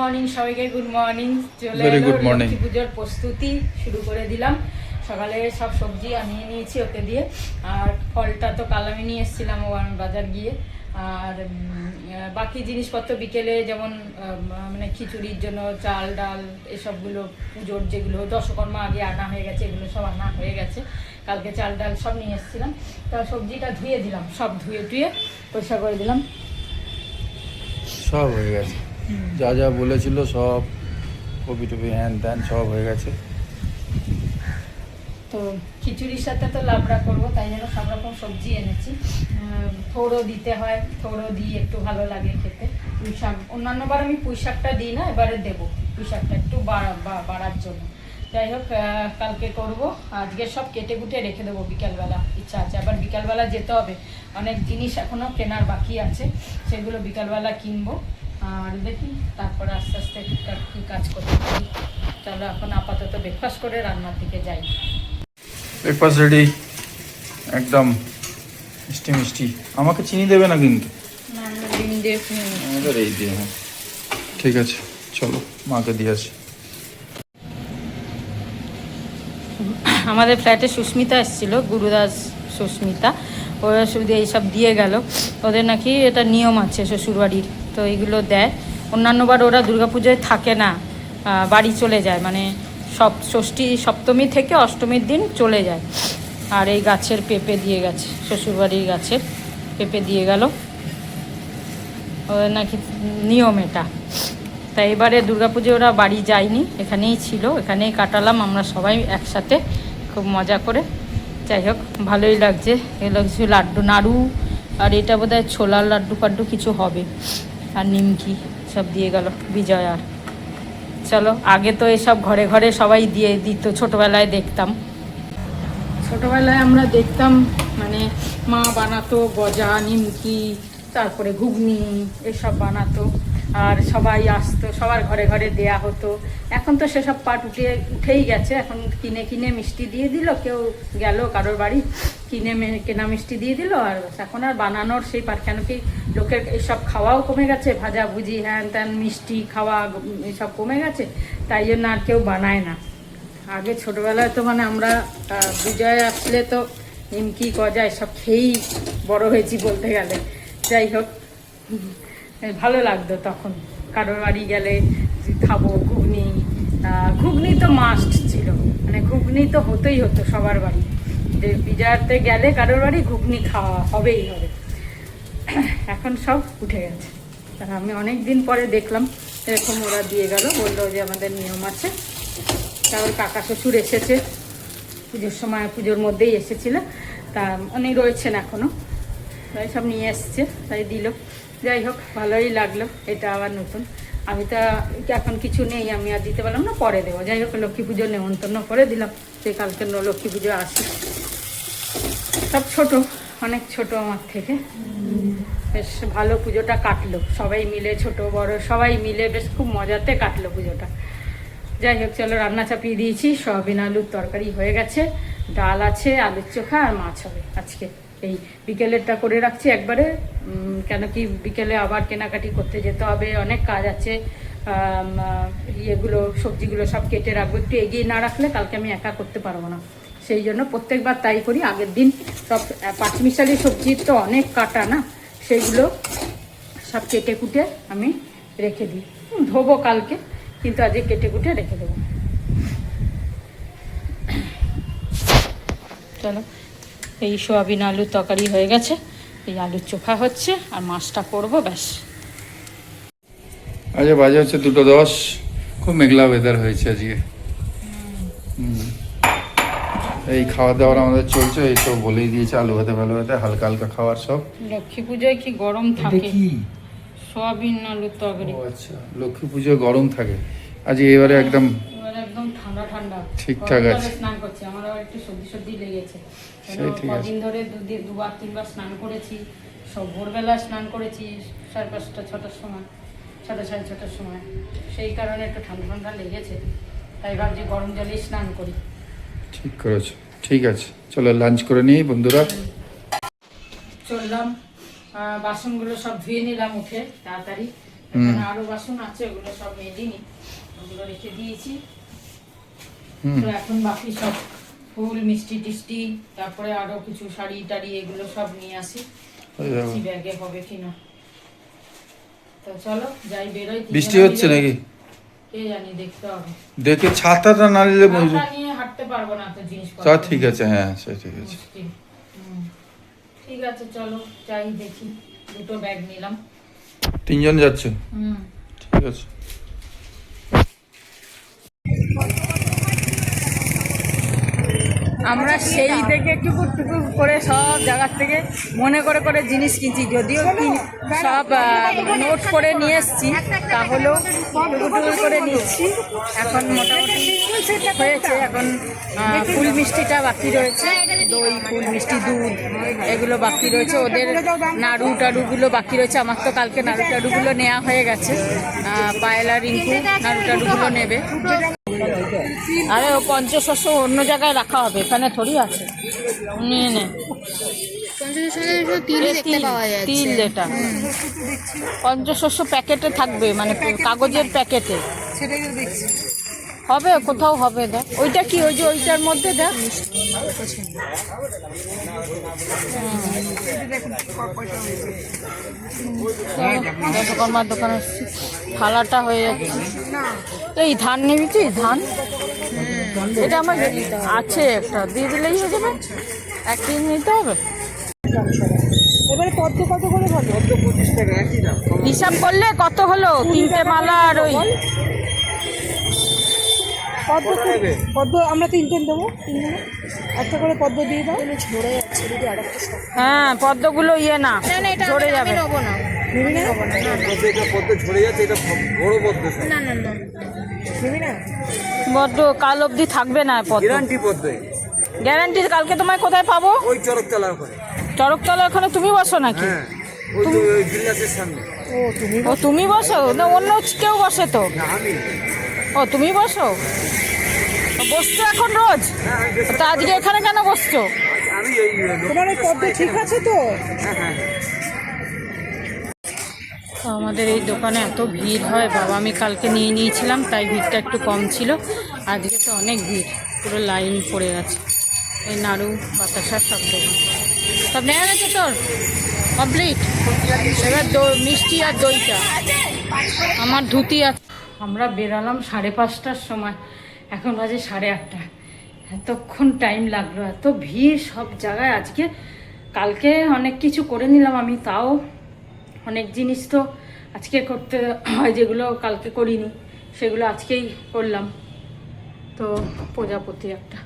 Morning সবাইকে good morning চলে এলো লক্ষ্মী পুজোর প্রস্তুতি শুরু করে দিলাম। সকালে সব সবজি আমি নিয়েছি ওকে দিয়ে। আর ফলটা তো কাল আমি নিয়ে এসেছিলাম বাজার গিয়ে। আর বাকি জিনিসপত্র বিকেলে যেমন মানে খিচুড়ির জন্য চাল ডাল এসবগুলো পুজোর যেগুলো দশকর্মা আগে আনা হয়ে গেছে এগুলো সব আনা হয়ে গেছে। কালকে চাল ডাল সব নিয়ে এসেছিলাম। তা সবজিটা ধুয়ে দিলাম সব ধুয়ে টুয়ে পরিষ্কার করে দিলাম। সব হয়ে গেছে। যা যা বলেছিল সব কপি টপি হ্যান ত্যান সব হয়ে গেছে। তো খিচুড়ির সাথে তো লাবড়া করব, তাই জন্য সব রকম সবজি এনেছি। থোড়ও দিতে হয় থোড়ও দিই, একটু ভালো লাগে খেতে। পুঁই শাক অন্যান্য বার আমি পুঁই শাকটা দিই না, এবারে দেবো। পুঁই শাকটা একটু বাড়ার জন্য। যাই হোক কালকে করব। আজকে সব কেটে কুটে রেখে দেবো বিকালবেলা। ইচ্ছা আছে, আবার বিকালবেলা যেতে হবে। অনেক জিনিস এখনও কেনার বাকি আছে, সেগুলো বিকালবেলা কিনবো। আর দেখি তারপরে আস্তে আস্তে কী কাজ করতে পারি। চলো এখন আপাতত ব্রেকফাস্ট করে রান্নার দিকে যাই। ব্রেকফাস্ট রেডি একদম মিষ্টি মিষ্টি। আমাকে চিনি দেবে না কিন্তু? আমাদের এই দিয়ে হ্যাঁ। ঠিক আছে চলো মাকে দিয়ে আসি। আমাদের ফ্ল্যাটে সুস্মিতা এসেছিল গুরুদাস সুস্মিতা। ওরা শুধু এইসব দিয়ে গেল। ওদের নাকি এটা নিয়ম আছে শ্বশুরবাড়ির। তো এইগুলো দেয়। অন্যান্যবার ওরা দুর্গাপুজোয় থাকে না বাড়ি চলে যায়। মানে সপ, ষষ্ঠী, সপ্তমী থেকে অষ্টমীর দিন চলে যায়। আর এই গাছের পেঁপে দিয়ে গেছে, শ্বশুরবাড়ির গাছের পেঁপে দিয়ে গেল। নাকি নিয়ম এটা। তাই এবারে দুর্গাপুজো ওরা বাড়ি যায়নি, এখানেই ছিল। এখানেই কাটালাম আমরা সবাই একসাথে, খুব মজা করে। যাই হোক, ভালোই লাগছে। এগুলো কিছু লাড্ডু, নাড়ু, আর এটা বোধ হয় ছোলার লাড্ডু ফাড্ডু কিছু হবে। আর নিমকি সব দিয়ে গেল, বিজয়। আর চলো, আগে তো এসব ঘরে ঘরে সবাই দিয়ে দিত, ছোটোবেলায় দেখতাম। ছোটোবেলায় আমরা দেখতাম মানে মা বানাতো গজা, নিমকি, তারপরে ঘুগনি, এসব বানাতো। আর সবাই আসতো, সবার ঘরে ঘরে দেয়া হতো। এখন তো সেসব পাট উঠে, উঠেই গেছে। এখন কিনে কিনে মিষ্টি দিয়ে দিল, কেউ গেল কারোর বাড়ি, কিনে কেনা মিষ্টি দিয়ে দিল, আর এখন আর বানানোর সেই পাট, কেন কি লোকের এইসব খাওয়াও কমে গেছে, ভাজা ভুজি, হ্যান ত্যান, মিষ্টি খাওয়া এসব কমে গেছে, তাই জন্য আর কেউ বানায় না। আগে ছোটবেলায় তো মানে আমরা বিজয় আসলে তো নিমকি, গজা এসব খেয়েই বড় হয়েছি বলতে গেলে। যাই হোক ভালো লাগতো তখন। কারোর বাড়ি গেলে খাব, ঘুগনি ঘুগনি তো মাস্ট ছিল। মানে ঘুগনি তো হতেই হতো সবার বাড়ি। যে বিজয়াতে গেলে কারোর বাড়ি ঘুগনি খাওয়া হবেই হবে। এখন সব উঠে গেছে। আর আমি অনেক দিন পরে দেখলাম, এরকম ওরা দিয়ে গেল, বলল যে আমাদের নিয়ম আছে। তারপর কাকা শ্বশুর এসেছে। পুজোর সময়, পুজোর মধ্যেই এসেছিল। তা উনি রয়েছেন এখনও তাই সব নিয়ে এসছে, তাই দিল। যাই হোক, ভালোই লাগল। এটা আবার নতুন। আমি তো এখন কিছু নেই, আমি আর দিতে পারলাম না, পরে দেবো। যাই হোক, লক্ষ্মী পুজো নেমন্তন্ন করে দিলাম। যে কালকে লক্ষ্মী পুজো আসি সব ছোট, অনেক ছোট আমার থেকে। বেশ ভালো পুজোটা কাটলো। সবাই মিলে, ছোট, বড়, সবাই মিলে বেশ খুব মজাতে কাটলো পুজোটা। যাই হোক, চলো, রান্না চাপিয়ে দিয়েছি। সয়াবিন, আলুর তরকারি হয়ে গেছে। ডাল আছে, আলুর চোখা আর মাছ হবে আজকে। এই বিকেলেরটা করে রাখছি একবারে। কেন কি বিকেলে আবার কেনাকাটি করতে যেতে হবে, অনেক কাজ আছে। ইয়েগুলো, সবজিগুলো সব কেটে রাখব। একটু এগিয়ে না রাখলে কালকে আমি একা করতে পারব না। সেই জন্য প্রত্যেকবার তাই করি। আগের দিন সব পাঁচমিশালি সবজির তো অনেক কাটা না, সেইগুলো সব কেটে কুটে আমি রেখে দিই। ধোবো কালকে, কিন্তু আজকে কেটে কুটে রেখে দেবো। চলো। এই সোয়াবিন আলুর তরকারি হয়ে গেছে। এই আলুর চোখা হচ্ছে আর মাছটা করব ব্যাস। আচ্ছা বাজে হচ্ছে দুটো দশ। খুব মেঘলা ওয়েদার হয়েছে আজকে। এই খাওয়া দাওয়ার আমাদের চলছে এই তো বলেই দিয়েছে আলু ভাতে ভালো ভাতে হালকা হালকা খাওয়ার সব। লক্ষ্মী পুজোয় কি গরম থাকে? কি? সোয়াবিন আলুর তরকারি। আচ্ছা লক্ষ্মী পুজো গরম থাকে। আজকে এবারে একদম ঠান্ডা ঠিকঠাক আছে। স্নান করছি আমার আবার একটু সর্দি সর্দি লেগেছে। কদিন ধরে দুবার তিনবার স্নান করেছি সব ভোরবেলা স্নান করেছি সাড়ে পাঁচটা ছটার সময় ছটা সাড়ে ছটার সময়। সেই কারণে একটু ঠান্ডা ঠান্ডা লেগেছে তাই ভাবছি গরম জলেই স্নান করি। ঠিক করেছ ঠিক আছে। চলো লাঞ্চ করে নিই বন্ধুরা। চললাম বাসনগুলো সব ধুয়ে নিলাম উঠে তাড়াতাড়ি। আরও বাসন আছে ওগুলো সব মেলিনি ওগুলো রেখে দিয়েছি। তো এখন বাকি সব ফুল মিষ্টি টিষ্টি তারপরে আরও কিছু শাড়ি টাড়ি এগুলো সব নিয়ে আসি। ব্যাগে হবে কিনা। তো চলো যাই বেরোই বৃষ্টি হচ্ছে নাকি? কে জানি দেখতে হবে। দেখে ছাতাটা না নিলে বুঝ- নিয়ে হাঁটতে পারব না তো জিনিস তা ঠিক আছে হ্যাঁ সে ঠিক আছে। ঠিক আছে চলো যাই দেখি। দুটো ব্যাগ নিলাম। তিনজন যাচ্ছে? হুম। ঠিক আছে। আমরা সেই থেকে টুকুর টুকুর করে সব জায়গার থেকে মনে করে করে জিনিস কিনছি। যদিও সব নোট করে নিয়ে এসছি তাহলেও টুকুর টুকুর করে নিচ্ছি। এখন মোটামুটি হয়েছে এখন ফুল মিষ্টিটা বাকি রয়েছে। দই ফুল মিষ্টি দুধ এগুলো বাকি রয়েছে। ওদের নাড়ু টাড়ুগুলো বাকি রয়েছে। আমার তো কালকে নাড়ু টাড়ুগুলো নেওয়া হয়ে গেছে। পায়েলা রিঙ্কু নাড়ু টাড়ুগুলো নেবে। আরে ও পঞ্চশস্য অন্য জায়গায় রাখা হবে এখানে থরি আছে। নিয়ে নে। তিল তিল পঞ্চশস্য প্যাকেটে থাকবে মানে কাগজের প্যাকেটে। হবে কোথাও হবে দেখ। ওইটা কি? ওই যে ওইটার মধ্যে দেখ। হুম। দোকানে এসেছি। থালাটা হয়ে যাচ্ছে। এই ধান নিবি তুই? ধান? এটা আমার আছে একটা। দিয়ে দিলেই হয়ে যাবে। এক কেজি নিতে হবে। এবারে পদ্ম কত করে দাম হিসাব করলে কত হলো? তিনটে মালা আর ওই পদ্ম পদ্ম আমরা তিনটে দেবো। তিনজনে। একটা করে পদ্ম দিয়ে দাও। ঝরে যাচ্ছে যদি হ্যাঁ পদ্মগুলো ইয়ে না না না এটা ঝরে যাবে। নেব না। নিবি না? এটা পদ্ম ঝরে যাচ্ছে এটা বড় পদ্ম না না না। নিবি না? বড্ড কাল অবধি থাকবে না গ্যারান্টি পদ্ম। গ্যারান্টি কালকে তোমায় কোথায় পাবো? ওই চরক চালার করে চরকতলা ওখানে তুমি বসো নাকি? হ্যাঁ ওই তো ওই গিলাসের সামনে। ও তুমি তুমি বসো? না অন্য কেউ বসে তো। না আমি। ও তুমি বসো? বসছো এখন রোজ? তা আজকে এখানে কেন বসছো? আমি এই তোমার পদ্ম ঠিক আছে তো? আমাদের এই দোকানে এত ভিড় হয় বাবা আমি কালকে নিয়ে নিয়েছিলাম তাই ভিড়টা একটু কম ছিল। আজকে তো অনেক ভিড় পুরো লাইন পড়ে গেছে এই নাড়ু বাতাসা সব দোকান সব নেওয়া গেছে তোর? কমপ্লিট? এবার মিষ্টি আর দইটা। আমার ধুতি আছে। আমরা বেরালাম সাড়ে পাঁচটার সময়। এখন বাজে সাড়ে আটটা। এতক্ষণ টাইম লাগল, এত ভিড় সব জায়গায়। আজকে কালকে অনেক কিছু করে নিলাম আমি, তাও অনেক জিনিস তো আজকে করতে হয় যেগুলো কালকে করিনি, সেগুলো আজকেই করলাম। তো প্রজাপতি একটা।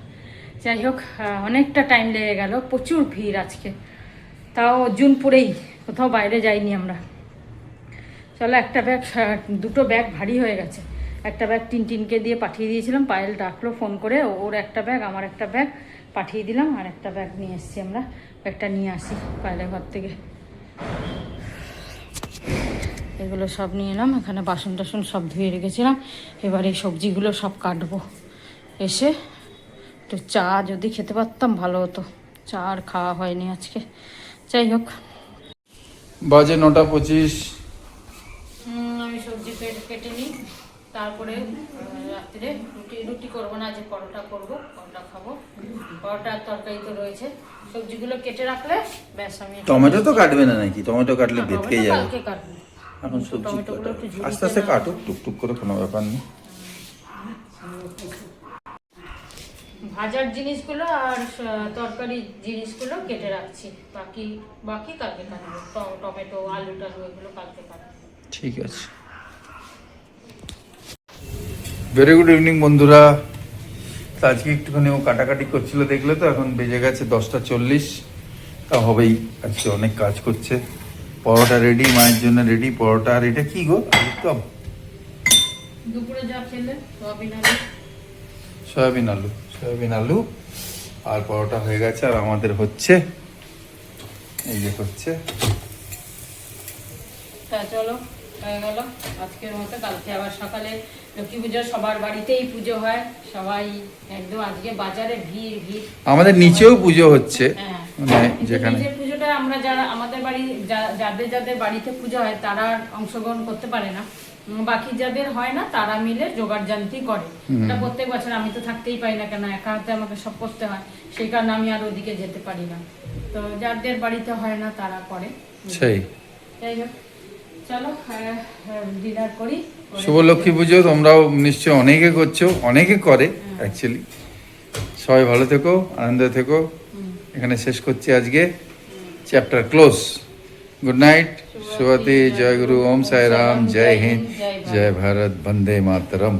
যাই হোক অনেকটা টাইম লেগে গেল, প্রচুর ভিড় আজকে। তাও জুনপুরেই কোথাও বাইরে যাইনি আমরা। চলো একটা ব্যাগ দুটো ব্যাগ ভারী হয়ে গেছে। একটা ব্যাগ টিন টিনকে দিয়ে পাঠিয়ে দিয়েছিলাম, পায়েল ডাকলো ফোন করে ওর একটা ব্যাগ আমার একটা ব্যাগ পাঠিয়ে দিলাম, আর একটা ব্যাগ নিয়ে এসেছি আমরা। ব্যাগটা নিয়ে আসি পায়েলের ঘর থেকে। এগুলো সব নিয়ে এলাম, এখানে বাসন টাসন সব ধুয়ে রেখেছিলাম। এবার এই সবজিগুলো সব কাটবো। এসে একটু চা যদি খেতে পারতাম, ভালো হতো। চা আর খাওয়া হয়নি আজকে। যাই হোক। বাজে নটা পঁচিশ। কেটে কেটে নিই। তারপরে রাত্রে রুটি রুটি করব না যে পরোটা করব পরোটা খাব। পরোটা তরকারি তো রয়েছে। সবজিগুলো কেটে রাখলে ব্যাস আমি টমেটো তো কাটবে না নাকি? টমেটো কাটলে ভেতকে যাবে। কালকে কাটবো। এখন সবজি টমেটোগুলো কাটো। একটু ঝুড়িতে আস্তে আস্তে না- টুকটুক করে কোনো ব্যাপার নেই। ভাজার জিনিসগুলো আর তরকারির জিনিসগুলো কেটে রাখছি। বাকি বাকি কালকে কাটবো। টমেটো আলু টালু এগুলো কালকে কাটবো। ঠিক আছে। ভেরি গুড ইভিনিং বন্ধুরা। আজকে একটুখানি ও কাটাকাটি করছিল দেখলে তো? এখন বেজে গেছে দশটা চল্লিশ। তা হবেই আজকে অনেক কাজ করছে। পরোটা রেডি মায়ের জন্য রেডি পরোটা আর এটা কি গো? একদম সয়াবিন আলু। সয়াবিন আলু সয়াবিন আলু। আর পরোটা হয়ে গেছে আর আমাদের হচ্ছে এই যে হচ্ছে। তা চলো হয়ে গেল। আজকের মতো কালকে আবার সকালে লক্ষ্মী পুজো সবার বাড়িতেই পুজো হয়। সবাই একদম আজকে বাজারে ভিড় ভিড়। আমাদের নিচেও পুজো হচ্ছে হ্যাঁ। মানে যেখানে। পুজোটা পুজোটা আমরা যারা আমাদের বাড়ি যাদের যাদের বাড়িতে পুজো হয় তারা অংশগ্রহণ করতে পারে না। বাকি যাদের হয় না তারা মিলে জোগাড় জানতি করে এটা প্রত্যেক বছর আমি তো থাকতেই পারি না কেন একা হাতে আমাকে সব করতে হয়। সেই কারণে আমি আর ওদিকে যেতে পারি না। তো যাদের বাড়িতে হয় না তারা করে। সেই। যাই হোক। চলো ডিনার করি করে- পুজো তোমরাও নিশ্চয়ই অনেকে করছ অনেকে করে অ্যাকচুয়ালি সবাই ভালো থেকো আনন্দ থেকো। এখানে শেষ করছি আজকে। চ্যাপ্টার ক্লোজ গুড নাইট শুভতি জয় গুরু ওম সাই রাম জয় হিন্দ জয় ভারত বন্দে মাতরম।